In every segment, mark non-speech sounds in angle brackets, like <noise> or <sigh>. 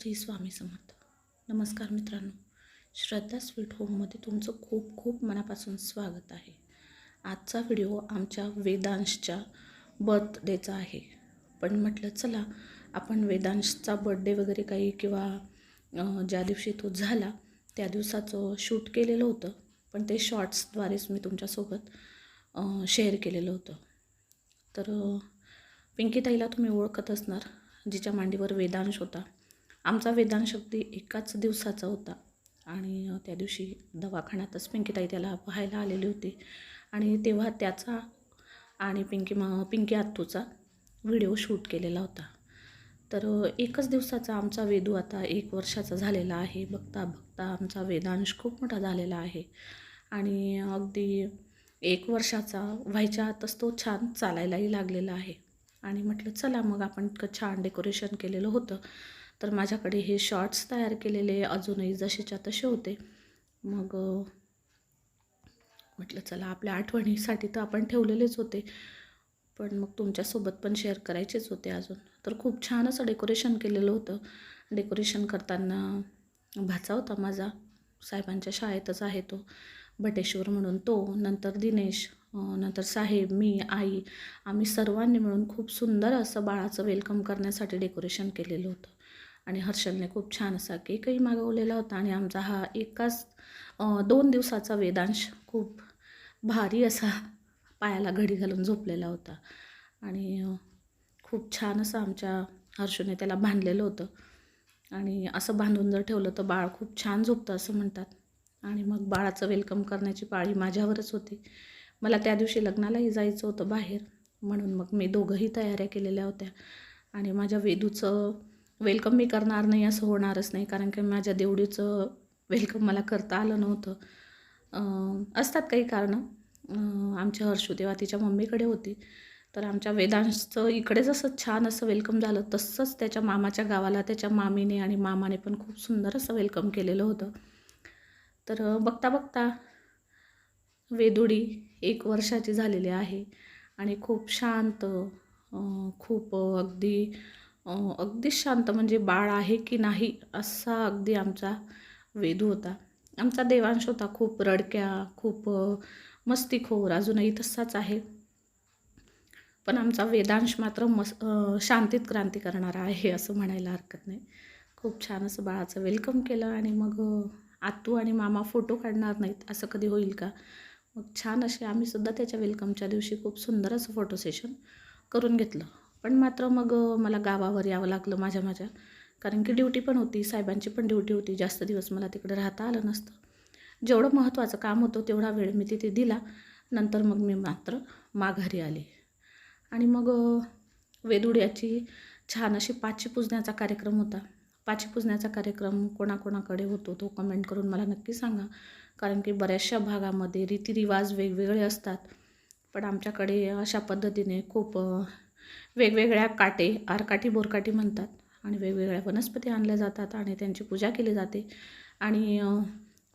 श्री स्वामी समर्थ. नमस्कार मित्रांनो. श्रद्धा स्वीट होममध्ये तुमचं खूप खूप मनापासून स्वागत आहे. आजचा व्हिडिओ आमच्या वेदांशच्या बर्थडेचा आहे. पण म्हटलं चला आपण वेदांशचा बर्थडे वगैरे काही किंवा ज्या दिवशी तो झाला त्या दिवसाचं शूट केलेलं होतं. पण ते शॉर्ट्सद्वारेच मी तुमच्यासोबत शेअर केलेलं होतं. तर पिंकी पिंकीताईला तुम्ही ओळखत असणार जिच्या मांडीवर वेदांश होता. आमचा वेदांशक्ती एकाच दिवसाचा होता. आणि त्या दिवशी दवाखान्यातच पिंकीताई त्याला पाहायला आलेली होती. आणि तेव्हा त्याचा आणि पिंकी म पिंकी आत्तूचा व्हिडिओ शूट केलेला होता. तर एकच दिवसाचा आमचा वेदू आता एक वर्षाचा झालेला आहे. बघता बघता आमचा वेदांश खूप मोठा झालेला आहे. आणि अगदी एक वर्षाचा व्हायच्या आतच तो छान चालायलाही लागलेला आहे. आणि म्हटलं चला मग आपण इतकं छान डेकोरेशन केलेलं होतं. तर माझ्याकडे हे शॉर्ट्स तयार केलेले अजूनही जसेच्या तसे होते. मग म्हटलं चला आपल्या आठवणीसाठी तर आपण ठेवलेलेच होते. पण मग तुमच्यासोबत पण शेअर करायचेच होते अजून. तर खूप छान असं डेकोरेशन केलेलं होतं. डेकोरेशन करताना भाचा होता माझा. साहेबांच्या शाळेतच आहे तो. बटेश्वर म्हणून तो नंतर दिनेश नंतर साहेब मी आई. आम्ही सर्वांनी मिळून खूप सुंदर असं बाळाचं वेलकम करण्यासाठी डेकोरेशन केलेलं होतं. आणि हर्षलने खूप छान असा केकही मागवलेला होता आणि आमचा हा एकाच दोन दिवसाचा वेदांश खूप भारी असा पायाला घडी घालून झोपलेला होता. आणि खूप छान असं आमच्या हर्षूने त्याला बांधलेलं होतं. आणि असं बांधून जर ठेवलं तर बाळ खूप छान झोपतं असं म्हणतात. आणि मग बाळाचं वेलकम करण्याची पाळी माझ्यावरच होती. मला त्या दिवशी लग्नालाही जायचं होतं बाहेर. म्हणून मग मी दोघंही तयाऱ्या केलेल्या होत्या. आणि माझ्या वेदूचं वेलकम मी करणार नाही असं होणारच नाही. कारण की माझ्या देवडीचं वेलकम मला करता आलं नव्हतं. असतात काही कारणं. आमच्या हर्षू तेव्हा तिच्या मम्मीकडे होती. तर आमच्या वेदांशचं इकडे जसं छान असं वेलकम झालं तसंच त्याच्या मामाच्या गावाला त्याच्या मामीने आणि मामाने पण खूप सुंदर असं वेलकम केलेलं होतं. तर बघता बघता वेदुडी एक वर्षाची झालेली आहे. आणि खूप शांत खूप अगदी अगदी शांत म्हणजे बाळ आहे की नाही असा अगदी आमचा वेदू होता. आमचा देवांश होता खूप रडक्या खूप मस्तीखोर अजूनही तसाच आहे. पण आमचा वेदांश मात्र मस शांतीत क्रांती करणारा आहे असं म्हणायला हरकत नाही. खूप छान असं बाळाचं वेलकम केलं आणि मग आतू आणि मामा फोटो काढणार नाहीत असं कधी होईल का? मग छान असे आम्ही सुद्धा त्याच्या वेलकमच्या दिवशी खूप सुंदर असं फोटो सेशन करून घेतलं. पण मात्र मग मला गावावर यावं लागलं माझ्या माझ्या. कारण की ड्युटी पण होती साहेबांची पण ड्युटी होती. जास्त दिवस मला तिकडे राहता आलं नसतं. जेवढं महत्त्वाचं काम होतं तेवढा वेळ मी तिथे दिला. नंतर मग मी मात्र माघारी आले. आणि मग वेदुड्याची छान अशी पाची पुजण्याचा कार्यक्रम होता. पाची पुजण्याचा कार्यक्रम कोणाकोणाकडे होतो तो कमेंट करून मला नक्की सांगा. कारण की बऱ्याचशा भागामध्ये रीतिरिवाज वेगवेगळे असतात. पण आमच्याकडे अशा पद्धतीने खूप वेगवेगळ्या काटे आरकाठी बोरकाठी म्हणतात आणि वेगवेगळ्या वनस्पती आणल्या जातात आणि त्यांची पूजा केली जाते. आणि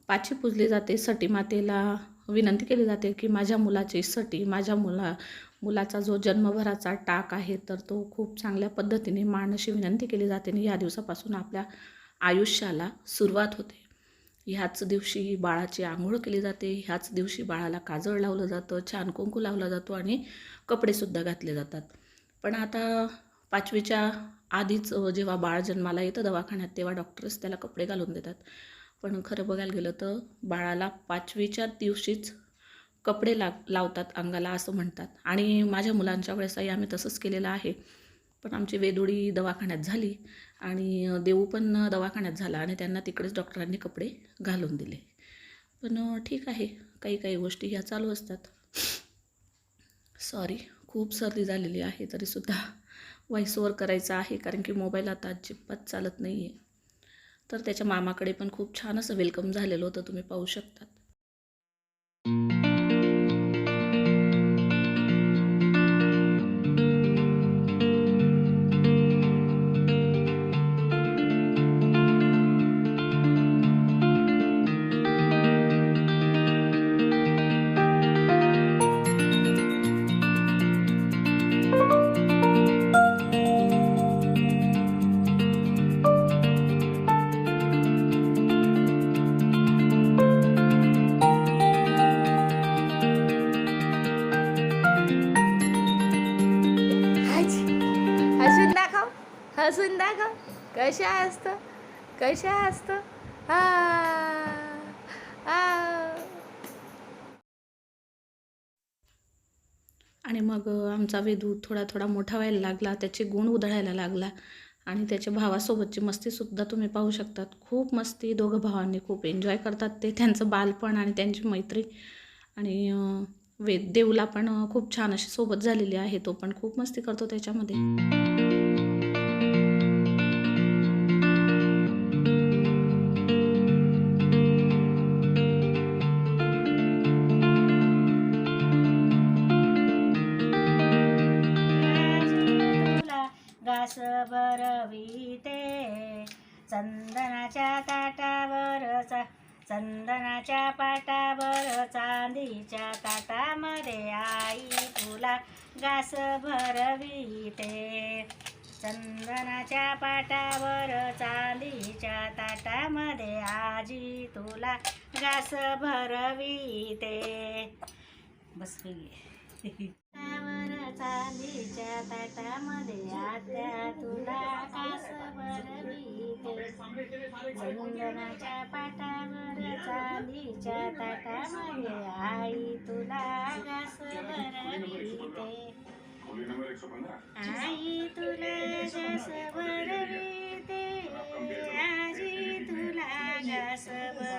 पाची पूजली जाते सटी मातेला विनंती केली जाते की माझ्या मुलाची सटी माझ्या मुला मुलाचा जो जन्मभराचा टाक आहे तर तो खूप चांगल्या पद्धतीने मांडण्याची अशी विनंती केली जाते आणि या दिवसापासून आपल्या आयुष्याला सुरुवात होते. ह्याच दिवशी बाळाची आंघोळ केली जाते ह्याच दिवशी बाळाला काजळ लावलं जातं छान कुंकू लावला जातो आणि कपडेसुद्धा घातले जातात. पण आता पाचवीच्या आधीच जेव्हा बाळ जन्माला येतं दवाखान्यात तेव्हा डॉक्टर्स त्याला कपडे घालून देतात. पण खरं बघायला गेलं तर बाळाला पाचवीच्या दिवशीच कपडे ला लावतात अंगाला असं म्हणतात. आणि माझ्या मुलांच्या वेळेसही आम्ही तसंच केलेलं आहे. पण आमची वेदोडी दवाखान्यात झाली आणि देऊ पण दवाखान्यात झाला आणि त्यांना तिकडेच डॉक्टरांनी कपडे घालून दिले. पण ठीक आहे. काही काही गोष्टी ह्या चालू असतात. सॉरी खूप सर्दी झालेली आहे तरीसुद्धा व्हॉइस ओव्हर करायचं आहे कारण की मोबाईल आता अजिबात चालत नाही आहे तर त्याच्या मामाकडे पण खूप छान असं वेलकम झालेलं होतं तुम्ही पाहू शकतात. कशा असतं? कशा असतं? आ. आणि मग आमचा वेदू थोडा थोडा मोठा व्हायला लागला त्याचे गुण उधळायला लागला आणि त्याच्या भावासोबतची मस्तीसुद्धा तुम्ही पाहू शकतात. खूप मस्ती दोघं भावांनी खूप एन्जॉय करतात ते त्यांचं बालपण आणि त्यांची मैत्री. आणि वेद देवला पण खूप छान अशी सोबत झालेली आहे तो पण खूप मस्ती करतो त्याच्यामध्ये. चंदनाच्या ताटावरचा चंदनाच्या पाटावर चांदीच्या ताटामध्ये आई तुला घास भरविते. चंदनाच्या पाटावर चांदीच्या ताटामध्ये आजी तुला घास भरविते. बस <laughs> गेली चांदीच्या ताटामध्ये आत्या तुला कास भरविते चंदनाच्या पाटावर चांदीच्या ताटामध्ये आई तुला घास भरविते आई तुला घास भरविते आजी तुला घास भर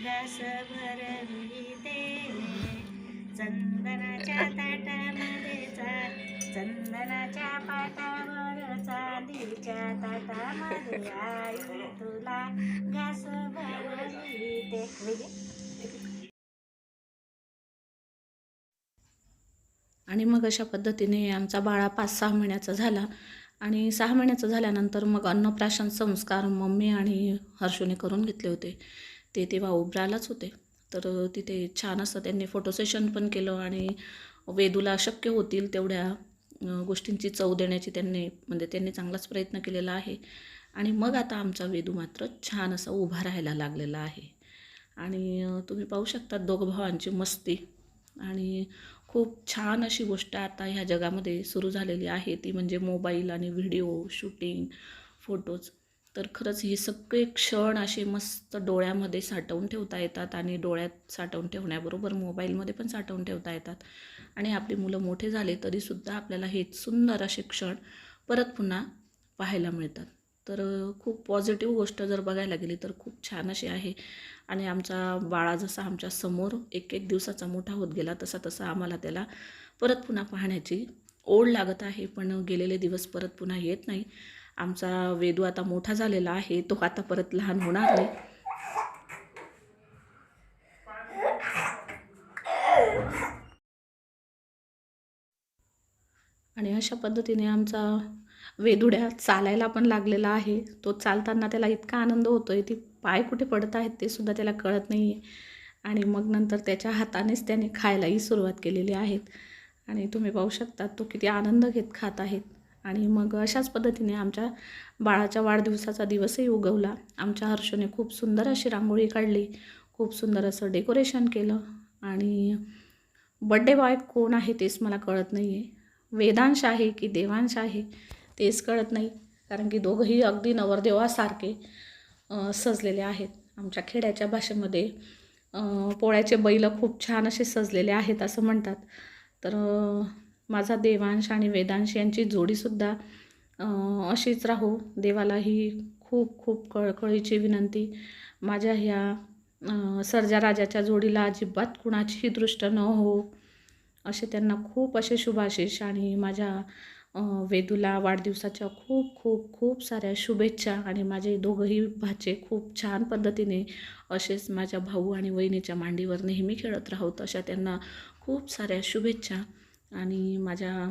घास भरविते चंदनाच्या ताटामध्ये चा चंदनाच्या पाटावर चांदीच्या ताटामध्ये आई तुला घास भरविते आणि मग अशा पद्धतीने आमचा बाळा पाच सहा महिन्याचा झाला. आणि सहा महिन्याचं झाल्यानंतर मग अन्नप्राशन संस्कार मम्मी आणि हर्षूने करून घेतले होते. ते तेव्हा उबरालाच होते. तर तिथे छान असं त्यांनी फोटो सेशन पण केलं आणि वेदूला शक्य होतील तेवढ्या गोष्टींची चव देण्याची त्यांनी म्हणजे त्यांनी चांगलाच प्रयत्न केलेला आहे. आणि मग आता आमचा वेदू मात्र छान असा उभा राहायला लागलेला आहे. आणि तुम्ही पाहू शकता दोघं भावांची मस्ती. आणि खूप छान अशी गोष्ट आता ह्या जगामध्ये सुरू झालेली आहे. ती म्हणजे मोबाईल आणि व्हिडिओ शूटिंग फोटोज तर खरंच हे सगळे क्षण असे मस्त डोळ्यामध्ये साठवून ठेवता येतात आणि डोळ्यात साठवून ठेवण्याबरोबर मोबाईलमध्ये पण साठवून ठेवता येतात. आणि आपली मुलं मोठे झाले तरीसुद्धा आपल्याला हे सुंदर असे क्षण परत पुन्हा पाहायला मिळतात. तर खूप पॉझिटिव्ह गोष्ट जर बघायला गेली तर खूप छान अशी आहे. आणि आमचा बाळा जसा आमच्यासमोर एक एक दिवसाचा मोठा होत गेला तसा तसा आम्हाला त्याला परत पुन्हा पाहण्याची ओढ लागत आहे. पण गेलेले दिवस परत पुन्हा येत नाही. आमचा वेदू आता मोठा झालेला आहे तो आता परत लहान होणार नाही. आणि अशा पद्धतीने आमचा वेदुड्या चालायला पण लागलेला आहे. तो चालताना त्याला इतका आनंद होतो आहे ती पाय कुठे पडत आहेत ते सुद्धा त्याला कळत नाही आहे आणि मग नंतर त्याच्या हातानेच त्याने खायलाही सुरुवात केलेली आहेत आणि तुम्ही पाहू शकता तो किती आनंद घेत खात आहेत आणि मग अशाच पद्धतीने आमच्या बाळाच्या वाढदिवसाचा दिवसही उगवला. आमच्या हर्षने खूप सुंदर अशी रांगोळी काढली. खूप सुंदर असं डेकोरेशन केलं. आणि बड्डे बॉय कोण आहे तेच मला कळत नाही आहे वेदांश आहे की देवांश आहे तेच कळत नाही. कारण की दोघंही अगदी नवरदेवासारखे सजलेले आहेत. आमच्या खेड्याच्या भाषेमध्ये पोळ्याचे बैल खूप छान असे सजलेले आहेत असं म्हणतात. तर माझा देवांश आणि वेदांश यांची जोडीसुद्धा अशीच राहू. देवाला ही खूप खूप कळकळीची विनंती. माझ्या ह्या अ, सर्जा राजाच्या जोडीला अजिबात कुणाचीही दृष्ट न हो असे त्यांना खूप असे शुभाशिष आणि माझ्या वेदूला वाढदिवसाच्या खूप खूप खूप साऱ्या शुभेच्छा आणि माझे दोघंही भाचे खूप छान पद्धतीने असेच माझ्या भाऊ आणि वहिनीच्या मांडीवर नेहमी खेळत राहोत अशा त्यांना खूप साऱ्या शुभेच्छा. आणि माझ्या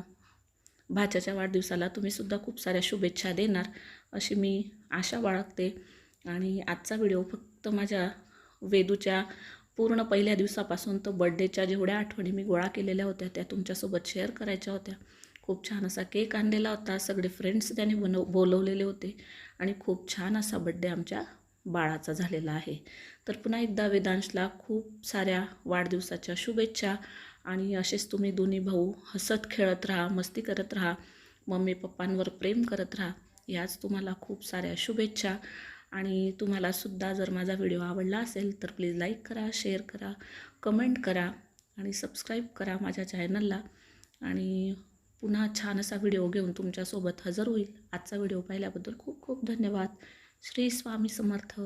भाच्याच्या वाढदिवसाला तुम्हीसुद्धा खूप साऱ्या शुभेच्छा देणार अशी मी आशा बाळगते. आणि आजचा व्हिडिओ फक्त माझ्या वेदूच्या पूर्ण पहिल्या दिवसापासून तर बड्डेच्या जेवढ्या आठवणी मी गोळा केलेल्या होत्या त्या तुमच्यासोबत शेअर करायच्या होत्या. खूप छान असा केक आणलेला होता सगळे फ्रेंड्स त्याने बनव बोलवलेले होते. आणि खूप छान असा बड्डे आमच्या बाळाचा झालेला आहे. तर पुन्हा एकदा वेदांशला खूप साऱ्या वाढदिवसाच्या शुभेच्छा आणि असेच तुम्ही दोन्ही भाऊ हसत खेळत राहा मस्ती करत राहा मम्मी पप्पांवर प्रेम करत राहा याच तुम्हाला खूप साऱ्या शुभेच्छा. आणि तुम्हालासुद्धा जर माझा व्हिडिओ आवडला असेल तर प्लीज लाईक करा शेअर करा कमेंट करा आणि सबस्क्राईब करा माझ्या चॅनलला. आणि पुन्हा छान असा व्हिडिओ घेऊन तुमच्यासोबत हजर होईल. आजचा व्हिडिओ पाहिल्याबद्दल खूप खूप धन्यवाद. श्री स्वामी समर्थ.